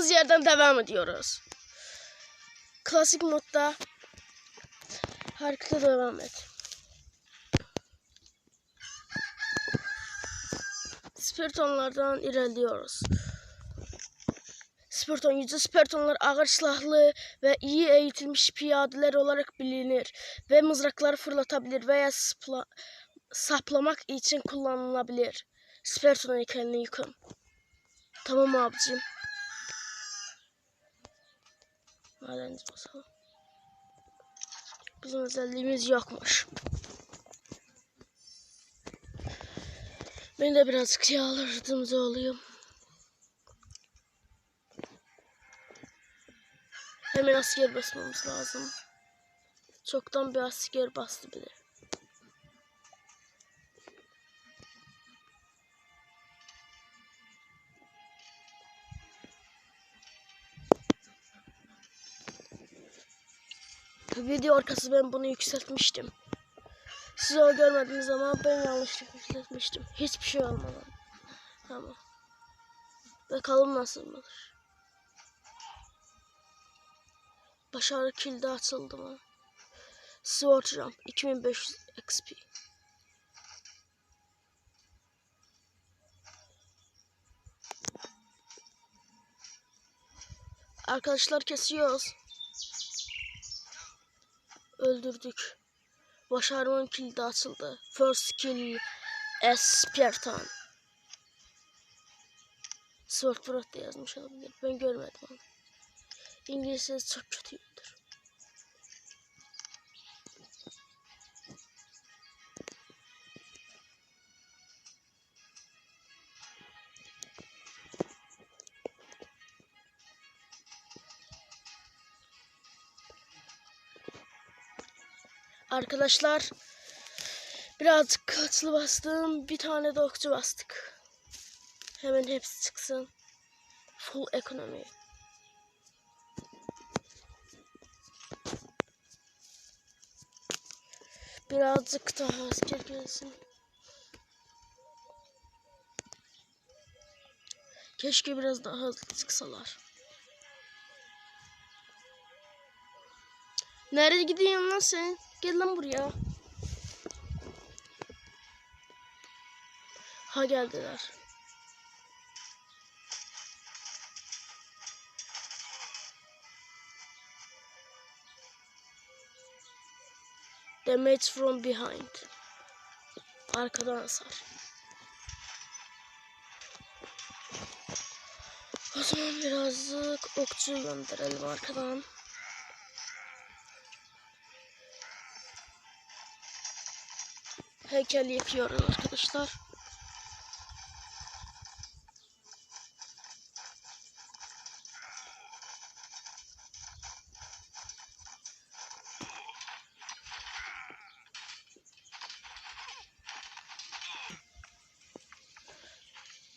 Kaldığımız yerden devam ediyoruz. Klasik modda harekete devam et. Spertonlardan ilerliyoruz. Spartan yüzü Spartanlar ağır silahlı ve iyi eğitilmiş piyadeler olarak bilinir ve mızrakları fırlatabilir veya saplamak için kullanılabilir. Spartan heykelini yıkın. Tamam abicim. Madenci basalım. Bizim özelliğimiz yokmuş. Ben de birazcık yağlardığımızı alayım. Hemen asker basmamız lazım. Çoktan bir asker bastı bile. Video arkası ben bunu yükseltmiştim. Siz o görmediniz ama ben yanlışlıkla yükseltmiştim. Hiçbir şey olmadan. Tamam. Bakalım nasıl olur. Başarı kilidi açıldı mı? Sword Jump 2500 XP. Arkadaşlar kesiyoruz. Öldürdük. Başarmanın kilidi açıldı. First kill Espartan. Sword Prot da yazmış olabilir. Ben görmedim onu. İngilizcesi çok kötüydür. Arkadaşlar birazcık kılıçlı bastım. Bir tane de okçu bastık. Hemen hepsi çıksın. Full ekonomi. Birazcık daha asker gelsin. Keşke biraz daha hızlı çıksalar. Nereye gidiyorsun lan sen? Gel lan buraya. Ha geldiler. Damage from behind. Arkadan hasar. O zaman birazcık okçu gönderelim arkadan. Heykel yapıyoruz arkadaşlar.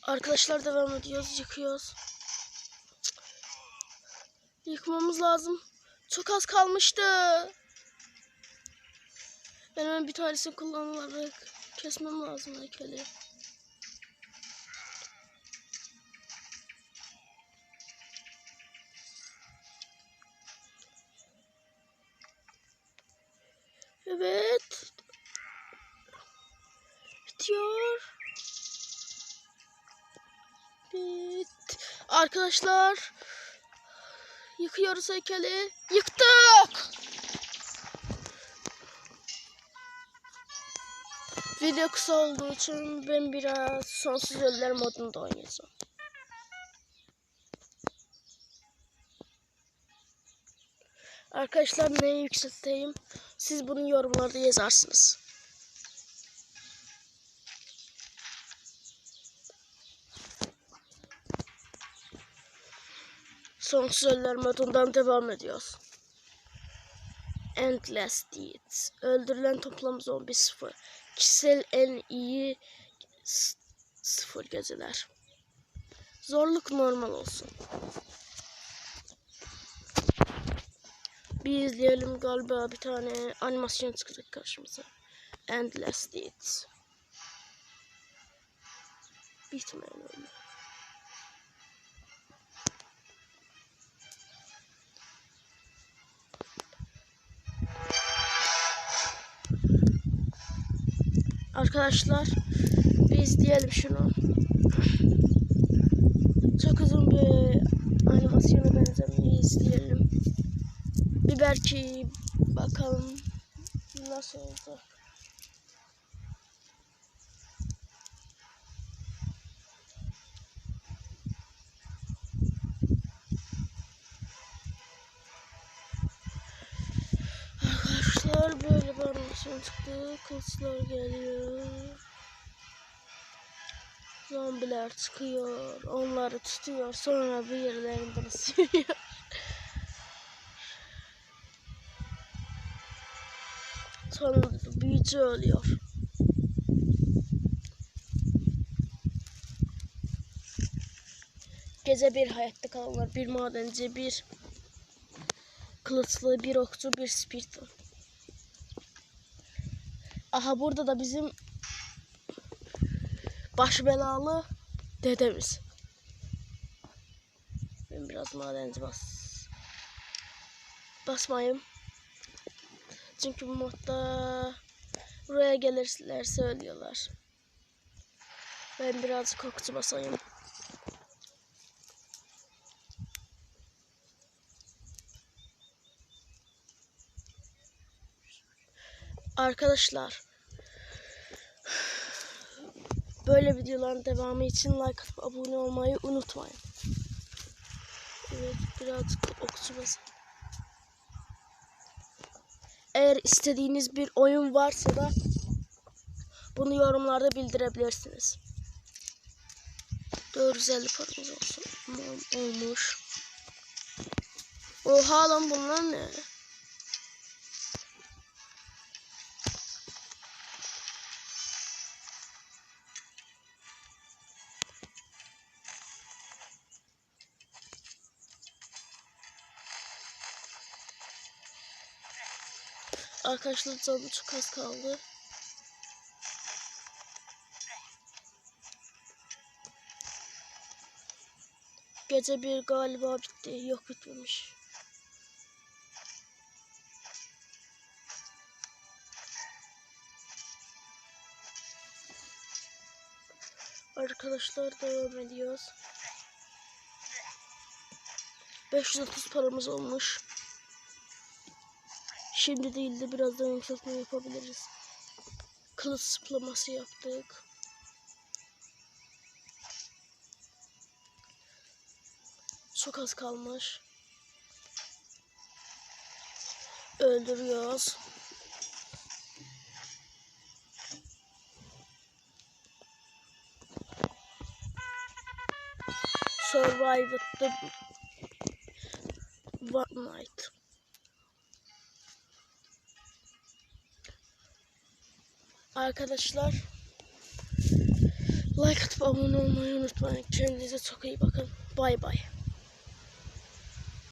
Arkadaşlar devam ediyoruz. Yıkıyoruz. Yıkmamız lazım. Çok az kalmıştı. Ben hemen bir tanesini kullanarak kesmem lazım heykeli. Evet. Bitiyor. Bit. Arkadaşlar. Yıkıyoruz heykeli. Yıktık. Video kısa olduğu için ben biraz sonsuz ölüler modunda oynayacağım. Arkadaşlar neyi yükselteyim? Siz bunu yorumlarda yazarsınız. Sonsuz ölüler modundan devam ediyoruz. Endless Deeds. Öldürülen toplam zombi sıfır. Kişisel en iyi sıfır geceler. Zorluk normal olsun. Bir izleyelim galiba bir tane animasyon çıkacak karşımıza. Endless Deeds. Bitmeyen oyun. Arkadaşlar bir izleyelim şunu. Çok uzun bir animasyona benzemiyor izleyelim. Bir belki bakalım nasıl oldu. Arkadaşlar animasyon çıktı. Kılıçlar geliyor. Zombiler çıkıyor. Onları tutuyor. Sonra bir yerlerinden ısırıyor. Sonra büyücü ölüyor. Gece bir hayatta kalanlar, bir madenci, bir kılıçlı, bir okçu, bir spirito. Aha burada da bizim baş belalı dedemiz. Ben biraz madenci bas. Basmayayım. Çünkü bu modda buraya gelirler söylüyorlar. Ben biraz kokçu basayım. Arkadaşlar böyle videoların devamı için like atıp abone olmayı unutmayın. Evet birazcık okçu basayım. Eğer istediğiniz bir oyun varsa da bunu yorumlarda bildirebilirsiniz. 450 paramız olsun. Ol- Olmuş. Oha lan bunlar ne? Arkadaşlar canım çok az kaldı. Gece bir galiba bitti. Yok bitmemiş. Arkadaşlar devam ediyoruz. 530 paramız olmuş. Şimdi değil de birazdan yükseltme yapabiliriz. Kılıç sıplaması yaptık. Çok az kalmış. Öldürüyoruz. Survived the one night. Arkadaşlar like atıp abone olmayı unutmayın. Kendinize çok iyi bakın. Bay bay.